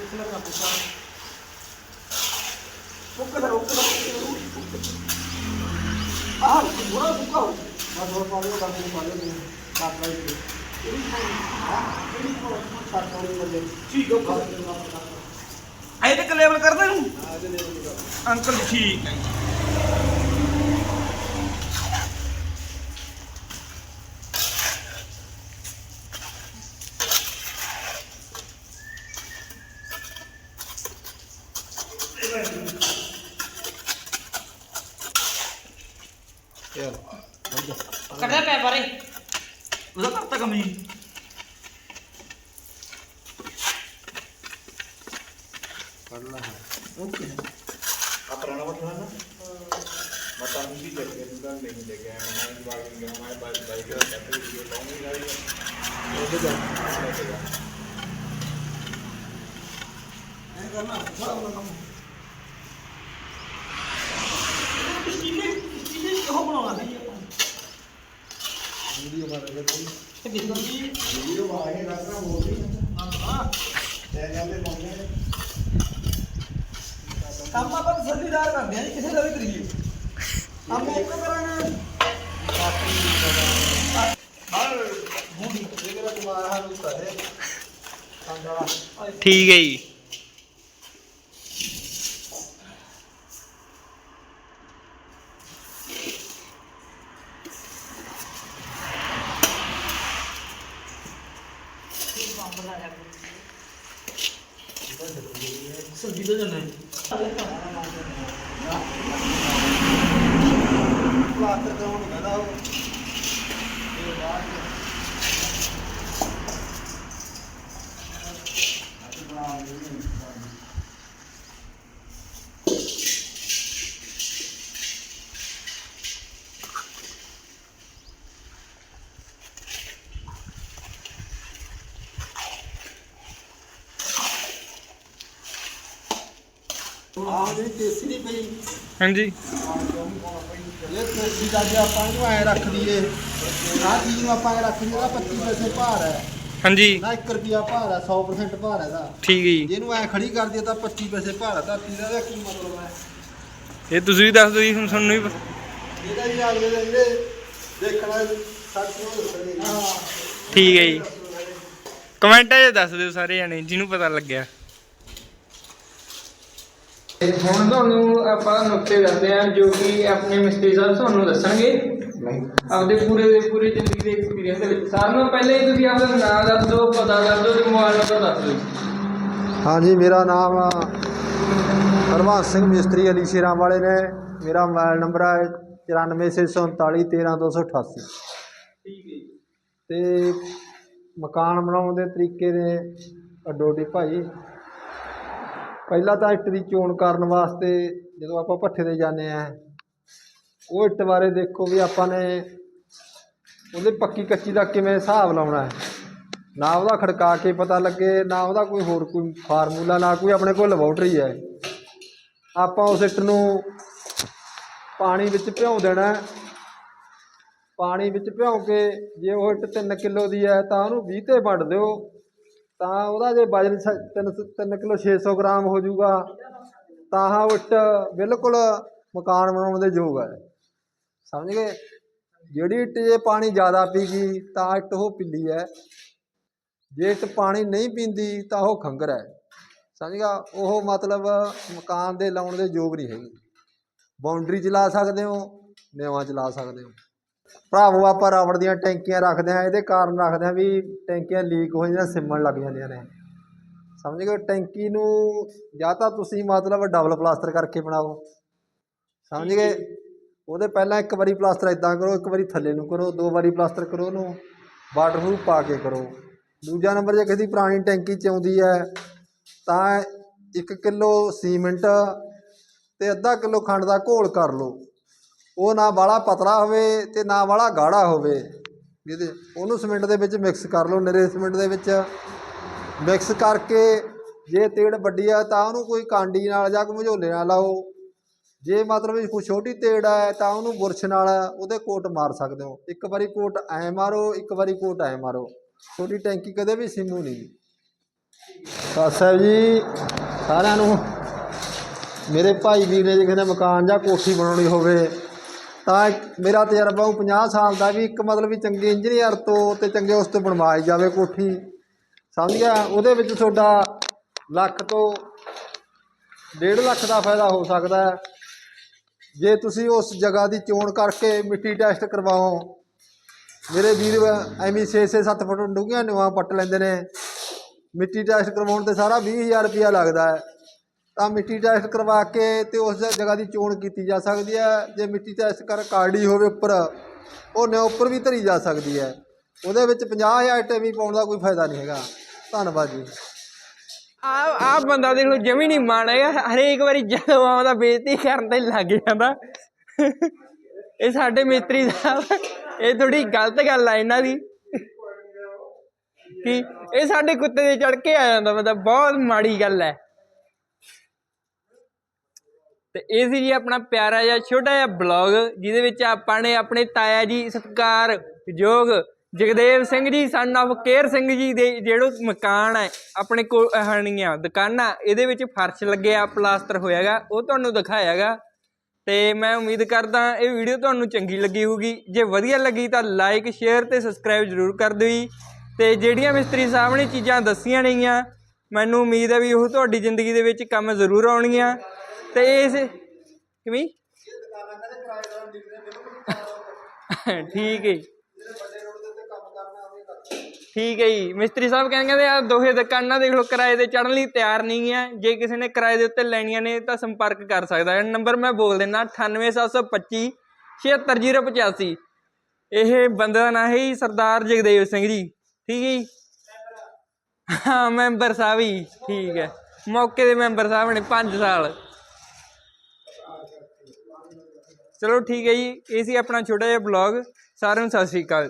Islam na po siya. Huwag ka na, huwag ka na. Ah, siguro, bukaw. Masawar pa ako, tapos pa rin. Tatay ko. ਠੀਕ ਹੋ ਗਿਆ ਆਏ ਤੇ ਕਲੇਵਲ ਕਰਦੇ ਨੂੰ ਹਾਂ ਅੰਕਲ ਠੀਕ ਹੈ ਕੱਢਿਆ ਪਿਆ ਬਾਰੇ। ਉਹਦਾ ਕਰਤਾ ਕੰਮ ਜੀ। ਕੱਢ ਲਾ ਓਕੇ। ਆ ਪੁਰਾਣਾ ਮਠਣਾ ਨਾ? ਮੈਂ ਤਾਂ ਵੀ ਕੇ ਦੁਕਾਨ ਨਹੀਂ ਲੈ ਆਇਆ ਮੈਂ ਬਾਹਰ ਗਿਆ ਮੈਂ ਬਾਹਰ ਬਾਹਰ ਗਿਆ ਤਾਂ ਵੀਡੀਓ ਲਾਉਂਗੀ ਗਾੜੀ ਉਹਦੇ ਦਾ ਗਿਆ ਐ ਕਰਨਾ ਥੋੜਾ ਬਣਾ ਕੰਮ। ਸਟੀਲੇ ਉਹ ਬਣਾਉਣਾ ਹੈ ਆਪਾਂ ਵੀਡੀਓ ਬਣਾ ਕੇ ਕੋਈ ਇਹ ਦੇਖੋ ਜੀ ਵੀਡੀਓ ਬਣਾ ਕੇ ਰੱਖਣਾ ਹੋਰ ਵੀ। ਹਾਂ। ਲੈ ਜਾਂਦੇ ਪਾਉਂਦੇ ਕੰਮ ਆਪਾਂ ਕਰਦੇ ਆ ਜੀ ਕਿਸੇ ਦਾ ਵੀ ਕਰੀਏ। ਕੰਮ ਇੱਕ ਕਰਾਂਗੇ। ਹਰ ਜਿਹੜਾ ਕੁਮਾਰ ਠੀਕ ਹੈ ਜੀ। ਸਬਜ਼ੀ ਦਾ ਜਨਾ ਪਲਾਸਟਰ ਦਾ ਹੁਣ ਕਹਿੰਦਾ ਉਹ ਇਹ ਬਾਅਦ ਚ ਅੱਜ ਬਣਾ ਲਈ ਆਹ ਜਿਹੜੀ ਤੇਸੀ ਨਹੀਂ ਪਈ ਹਾਂਜੀ। ਇਹ ਕੋਸ਼ੀ ਦਾ ਜੇ ਆਪਾਂ ਇਹਨੂੰ ਐ ਰੱਖ ਦਈਏ ਆਹ ਚੀਜ਼ ਨੂੰ ਆਪਾਂ ਐ ਰੱਖ ਦਈਏ ਇਹਦਾ 25 ਪੈਸੇ ਭਾਰ ਹੈ। ਹਾਂਜੀ। ਨਾ 1 ਰੁਪਿਆ ਭਾਰ ਹੈ 100% ਭਾਰ ਹੈ ਇਹਦਾ। ਠੀਕ ਹੈ ਜੀ। ਜੇ ਇਹਨੂੰ ਐ ਖੜੀ ਕਰ ਦਈਏ ਤਾਂ 25 ਪੈਸੇ ਭਾਰ ਹੈ ਧਰਤੀ ਦਾ ਇਹਦਾ ਕੀ ਮਤਲਬ ਹੈ? ਇਹ ਤੁਸੀਂ ਵੀ ਦੱਸ ਦਿਓ ਜੀ ਹੁਣ ਤੁਹਾਨੂੰ ਵੀ ਪ- ਇਹਦਾ ਹੀ ਅਗਲੇ ਦੇ ਜਿਹੜੇ ਦੇਖਣਾ ਸੱਚ ਨੂੰ ਦੱਸਣਗੇ ਹਾਂ ਠੀਕ ਹੈ ਜੀ। ਕਮੈਂਟਾਂ 'ਚ ਦੱਸ ਦਿਓ ਸਾਰੇ ਜਣੇ ਜਿਹਨੂੰ ਪਤਾ ਲੱਗਿਆ। ਹੁਣ ਤੁਹਾਨੂੰ ਆਪਾਂ ਨੁਕਤੇ ਦੱਸਦੇ ਹਾਂ ਜੋ ਕਿ ਆਪਣੇ ਮਿਸਤਰੀ ਸਾਹਿਬ ਤੁਹਾਨੂੰ ਦੱਸਣਗੇ। ਆਪਦੇ ਪੂਰੇ ਦੇ ਪੂਰੇ ਜ਼ਿੰਦਗੀ ਦੇ ਐਕਸਪੀਰੀਅੰਸ ਦੇ ਵਿੱਚ। ਸਾਰਿਆਂ ਨਾਲੋਂ ਪਹਿਲੇ ਹੀ ਤੁਸੀਂ ਆਪਦਾ ਨਾਮ ਦੱਸ ਦਿਓ ਪਤਾ ਦੱਸ ਦਿਓ ਤੇ ਮੋਬਾਈਲ ਨੰਬਰ ਦੱਸ ਦਿਓ। ਹਾਂਜੀ ਮੇਰਾ ਨਾਮ ਹਰਵੰਸ ਸਿੰਘ ਮਿਸਤਰੀ ਅਲੀ ਸ਼ੇਰਾਂ ਵਾਲੇ ਨੇ। ਮੇਰਾ ਮੋਬਾਈਲ ਨੰਬਰ ਹੈ 9463413288 ਠੀਕ ਹੈ ਤੇ ਮਕਾਨ ਬਣਾਉਣ ਦੇ ਤਰੀਕੇ ਦੇ ਅਡੋਡੀ ਭਾਈ। ਪਹਿਲਾਂ ਤਾਂ ਇੱਟ ਦੀ ਚੋਣ ਕਰਨ ਵਾਸਤੇ ਜਦੋਂ ਆਪਾਂ ਭੱਠੇ ਤੇ ਜਾਂਦੇ ਆ, ਉਹ ਇੱਟ ਬਾਰੇ ਦੇਖੋ ਵੀ ਆਪਾਂ ਨੇ ਉਹਦੇ ਪੱਕੀ ਕੱਚੀ ਦਾ ਕਿਵੇਂ ਹਿਸਾਬ ਲਾਉਣਾ ਹੈ। ਨਾ ਉਹਦਾ ਖੜਕਾ ਕੇ ਪਤਾ ਲੱਗੇ, ਨਾ ਉਹਦਾ ਕੋਈ ਹੋਰ ਕੋਈ ਫਾਰਮੂਲਾ, ਨਾ ਕੋਈ ਆਪਣੇ ਕੋਲ ਲੈਬੋਰਟਰੀ ਹੈ। ਆਪਾਂ ਉਸ ਇੱਟ ਨੂੰ ਪਾਣੀ ਵਿੱਚ ਭਿਉਂ ਦੇਣਾ ਪਾਣੀ ਵਿੱਚ ਭਿਉਂ ਕੇ ਜੇ ਉਹ ਇੱਟ 3 ਕਿਲੋ ਦੀ ਹੈ ਤਾਂ ਉਹਨੂੰ 20 ਤੇ ਵੰਡ ਦਿਓ। ਤਾਂ ਉਹਦਾ ਜੇ ਵਜਨ 3 3 ਕਿਲੋ 600 ਗ੍ਰਾਮ ਹੋ ਜਾਊਗਾ, ਤਾਂ ਉਹ ਇੱਟ ਬਿਲਕੁਲ ਮਕਾਨ ਬਣਾਉਣ ਦੇ ਯੋਗ ਹੈ ਸਮਝ ਗਏ? ਜਿਹੜੀ ਇੱਟ ਜੇ ਪਾਣੀ ਜ਼ਿਆਦਾ ਪੀ ਗਈ, ਤਾਂ ਇੱਟ ਉਹ ਪਿੱਲੀ ਹੈ ਜੇ ਇੱਟ ਪਾਣੀ ਨਹੀਂ ਪੀਂਦੀ, ਤਾਂ ਉਹ ਖੰਗਰ ਹੈ ਸਮਝ ਗਿਆ? ਉਹ ਮਤਲਬ ਮਕਾਨ ਦੇ ਲਾਉਣ ਦੇ ਯੋਗ ਨਹੀਂ ਹੈਗੀ। ਬਾਉਂਡਰੀ ਚਲਾ ਸਕਦੇ ਹੋ ਨਿਵਾਂ ਚਲਾ ਸਕਦੇ ਹੋ। ਭਰਾਵੋ ਆਪਾਂ ਰਬੜ ਦੀਆਂ ਟੈਂਕੀਆਂ ਰੱਖਦੇ ਹਾਂ, ਇਹਦੇ ਕਾਰਨ ਰੱਖਦੇ ਹਾਂ ਵੀ ਟੈਂਕੀਆਂ ਲੀਕ ਹੋ ਜਾਂਦੀਆਂ ਸਿਮਣ ਲੱਗ ਜਾਂਦੀਆਂ ਨੇ। ਸਮਝ ਗਏ? ਟੈਂਕੀ ਨੂੰ ਜਾਂ ਤਾਂ ਤੁਸੀਂ ਮਤਲਬ ਡਬਲ ਪਲਾਸਟਰ ਕਰਕੇ ਬਣਾਓ। ਸਮਝ ਗਏ? ਉਹਦੇ ਪਹਿਲਾਂ ਇੱਕ ਵਾਰੀ ਪਲਾਸਟਰ ਇਦਾਂ ਕਰੋ, ਇੱਕ ਵਾਰੀ ਥੱਲੇ ਨੂੰ ਕਰੋ, ਦੋ ਵਾਰੀ ਪਲਾਸਟਰ ਕਰੋ ਉਹਨੂੰ ਵਾਟਰਪ੍ਰੂਫ ਪਾ ਕੇ ਕਰੋ। ਦੂਜਾ ਨੰਬਰ ਜੇ ਕਿਸੇ ਦੀ ਪੁਰਾਣੀ ਟੈਂਕੀ ਚ ਆਉਂਦੀ ਹੈ, ਤਾਂ 1 ਕਿਲੋ ਸੀਮੈਂਟ ਤੇ ਅੱਧਾ ਕਿਲੋ ਖੰਡ ਦਾ ਘੋਲ ਕਰ ਲਓ। ਉਹ ਨਾ ਬਾਲਾ ਪਤਲਾ ਹੋਵੇ ਤੇ ਨਾ ਬਾਲਾ ਗਾੜਾ ਹੋਵੇ। ਇਹਦੇ ਉਹਨੂੰ ਸੀਮੈਂਟ ਦੇ ਵਿੱਚ ਮਿਕਸ ਕਰ ਲਓ ਨਿਰੇ ਸੀਮੈਂਟ ਦੇ ਵਿੱਚ। ਮਿਕਸ ਕਰਕੇ ਜੇ ਤੇੜ ਵੱਡੀ ਆ ਤਾਂ ਉਹਨੂੰ ਕੋਈ ਕਾਂਡੀ ਨਾਲ ਜਾਂ ਕੋਈ ਮਝੋਲੇ ਨਾਲ ਲਾਓ। ਜੇ ਮਤਲਬ ਕੋਈ ਛੋਟੀ ਤੇੜ ਹੈ ਤਾਂ ਉਹਨੂੰ ਬੁਰਸ਼ ਨਾਲ ਉਹਦੇ ਕੋਟ ਮਾਰ ਸਕਦੇ ਹੋ। ਇੱਕ ਵਾਰੀ ਕੋਟ ਐ ਮਾਰੋ ਇੱਕ ਵਾਰੀ ਕੋਟ ਐ ਮਾਰੋ। ਛੋਟੀ ਟੈਂਕੀ ਕਦੇ ਵੀ ਸਿੰਮੂ ਨਹੀਂ ਸਤਿ ਸਾਹਿਬ ਜੀ। ਸਾਰਿਆਂ ਨੂੰ। ਮੇਰੇ ਭਾਈ ਵੀਰ ਨੇ ਜੇ ਕਿਸੇ ਨੇ ਮਕਾਨ ਜਾਂ ਕੋਠੀ ਬਣਾਉਣੀ ਹੋਵੇ ਤਾਂ ਇੱਕ ਮੇਰਾ ਤਜਰਬਾ ਉਹ 50 ਸਾਲ ਦਾ ਵੀ ਇੱਕ ਮਤਲਬ ਵੀ ਚੰਗੇ ਇੰਜੀਨੀਅਰ ਤੋਂ ਤੇ ਚੰਗੇ ਉਸ ਤੋਂ ਬਣਵਾਈ ਜਾਵੇ ਕੋਠੀ। ਸਮਝ ਗਿਆ? ਉਹਦੇ ਵਿੱਚ ਤੁਹਾਡਾ ਲੱਖ ਤੋਂ 1.5 ਲੱਖ ਦਾ ਫਾਇਦਾ ਹੋ ਸਕਦਾ ਹੈ। ਜੇ ਤੁਸੀਂ ਉਸ ਜਗ੍ਹਾ ਦੀ ਚੋਣ ਕਰਕੇ ਮਿੱਟੀ ਟੈਸਟ ਕਰਵਾਓ। ਮੇਰੇ ਵੀਰ ਐਵੇਂ 6-6 7 ਫੁੱਟ ਡੂੰਘੀਆਂ ਨਿਵਾਂ ਪੱਟ ਲੈਂਦੇ ਨੇ। ਮਿੱਟੀ ਟੈਸਟ ਕਰਵਾਉਣ ਤੇ ਸਾਰਾ 20000 ਰੁਪਇਆ ਲੱਗਦਾ ਹੈ। ਤਾਂ ਮਿੱਟੀ ਟੈਸਟ ਕਰਵਾ ਕੇ ਤੇ ਉਸ ਜਗ੍ਹਾ ਦੀ ਚੋਣ ਕੀਤੀ ਜਾ ਸਕਦੀ ਹੈ। ਜੇ ਮਿੱਟੀ ਟੈਸਟ ਕਰ ਕਾਰਡੀ ਹੋਵੇ ਉੱਪਰ, ਉਹ ਨੇ ਉੱਪਰ ਵੀ ਧਰੀ ਜਾ ਸਕਦੀ ਹੈ। ਉਹਦੇ ਵਿੱਚ 50000 ਟੇਮੀ ਪਾਉਣ ਦਾ ਕੋਈ ਫਾਇਦਾ ਨਹੀਂ ਹੈਗਾ। ਧੰਨਵਾਦ ਜੀ। ਆ ਆ ਬੰਦਾ ਦੇਖ ਲਓ, ਜਮੀ ਨਹੀਂ ਮਾਣੇਗਾ ਹਰੇਕ ਵਾਰੀ ਜਦੋਂ ਆਉਂਦਾ, ਬੇਇੱਜ਼ਤੀ ਕਰਨ ਤੇ ਲੱਗ ਜਾਂਦਾ। ਇਹ ਸਾਡੇ ਮਿਸਤਰੀ ਸਾਹਿਬ, ਇਹ ਥੋੜੀ ਗਲਤ ਗੱਲ ਆ ਇਹਨਾਂ ਦੀ। ਕਿ? ਇਹ ਸਾਡੇ ਕੁੱਤੇ ਦੇ ਚੜ ਕੇ ਆ ਜਾਂਦਾ, ਮਤਲਬ ਬਹੁਤ ਮਾੜੀ ਗੱਲ ਹੈ। ਤੇ ਇਹ ਸੀ ਜੀ ਆਪਣਾ ਪਿਆਰਾ ਜਿਹਾ ਛੋਟਾ ਜਿਹਾ ਬਲੌਗ ਜਿਹਦੇ ਵਿੱਚ ਆਪਾਂ ਨੇ ਆਪਣੇ ਤਾਇਆ ਜੀ ਸਤਕਾਰ ਯੋਗ ਜਗਦੇਵ ਸਿੰਘ ਜੀ ਸਨ of ਕੇਰ ਸਿੰਘ ਜੀ ਦੇ ਜਿਹੜੇ ਮਕਾਨ ਹੈ, ਆਪਣੇ ਕੋਲ ਹਣੀਆਂ ਦੁਕਾਨਾਂ, ਇਹਦੇ ਵਿੱਚ ਫਰਸ਼ ਲੱਗਿਆ ਪਲਾਸਟਰ ਹੋਇਆਗਾ, ਉਹ ਤੁਹਾਨੂੰ ਦਿਖਾਇਆਗਾ। ਤੇ ਮੈਂ ਉਮੀਦ ਕਰਦਾ ਇਹ ਵੀਡੀਓ ਤੁਹਾਨੂੰ ਚੰਗੀ ਲੱਗੀ ਹੋਊਗੀ। ਜੇ ਵਧੀਆ ਲੱਗੀ ਤਾਂ ਲਾਈਕ ਸ਼ੇਅਰ ਤੇ ਸਬਸਕ੍ਰਾਈਬ ਜ਼ਰੂਰ ਕਰ ਦਿਓ ਜੀ। ਤੇ ਜਿਹੜੀਆਂ ਮਿਸਤਰੀ ਸਾਹਿਬ ਨੇ ਚੀਜ਼ਾਂ ਦੱਸੀਆਂ ਨੇਗੀਆਂ, ਮੈਨੂੰ ਉਮੀਦ ਹੈ ਵੀ ਉਹ ਤੁਹਾਡੀ ਜ਼ਿੰਦਗੀ ਦੇ ਵਿੱਚ ਕੰਮ ਜ਼ਰੂਰ ਆਉਣਗੀਆਂ। ਤੇ ਇਸ ਕਿਵੇਂ? ਠੀਕ ਹੈ। ਜੀ। ਠੀਕ ਹੈ ਜੀ। ਮਿਸਤਰੀ ਸਾਹਿਬ ਕਹਿੰਦੇ ਆ, ਦੋਹੇ ਦੁਕਾਨਾਂ ਦੇਖ ਲਓ, ਕਿਰਾਏ ਤੇ ਚੜਨ ਲਈ ਤਿਆਰ ਨਹੀਂ ਹੈ। ਜੇ ਕਿਸੇ ਨੇ ਕਿਰਾਏ ਦੇ ਉੱਤੇ ਲੈਣੀਆਂ ਨੇ, ਤਾਂ ਸੰਪਰਕ ਕਰ ਸਕਦਾ ਹੈ। ਨੰਬਰ ਮੈਂ ਬੋਲ ਦਿੰਦਾ 98725 76085 ਇਹ ਬੰਦੇ ਦਾ ਨਾਂ ਹੈ ਜੀ ਸਰਦਾਰ ਜਗਦੇਵ ਸਿੰਘ ਜੀ। ਠੀਕ ਹੈ ਜੀ? ਹਾਂ, ਮੈਂਬਰ ਸਾਹਿਬ ਜੀ। ਠੀਕ ਹੈ। ਮੌਕੇ ਦੇ ਮੈਂਬਰ ਸਾਹਿਬ ਨੇ 5 ਸਾਲ। ਚਲੋ ਠੀਕ ਹੈ ਜੀ, ਇਹ ਸੀ ਆਪਣਾ ਛੋਟਾ ਜਿਹਾ ਬਲੌਗ ਸਾਰਿਆਂ ਨੂੰ ਸਤਿ ਸ਼੍ਰੀ ਅਕਾਲ।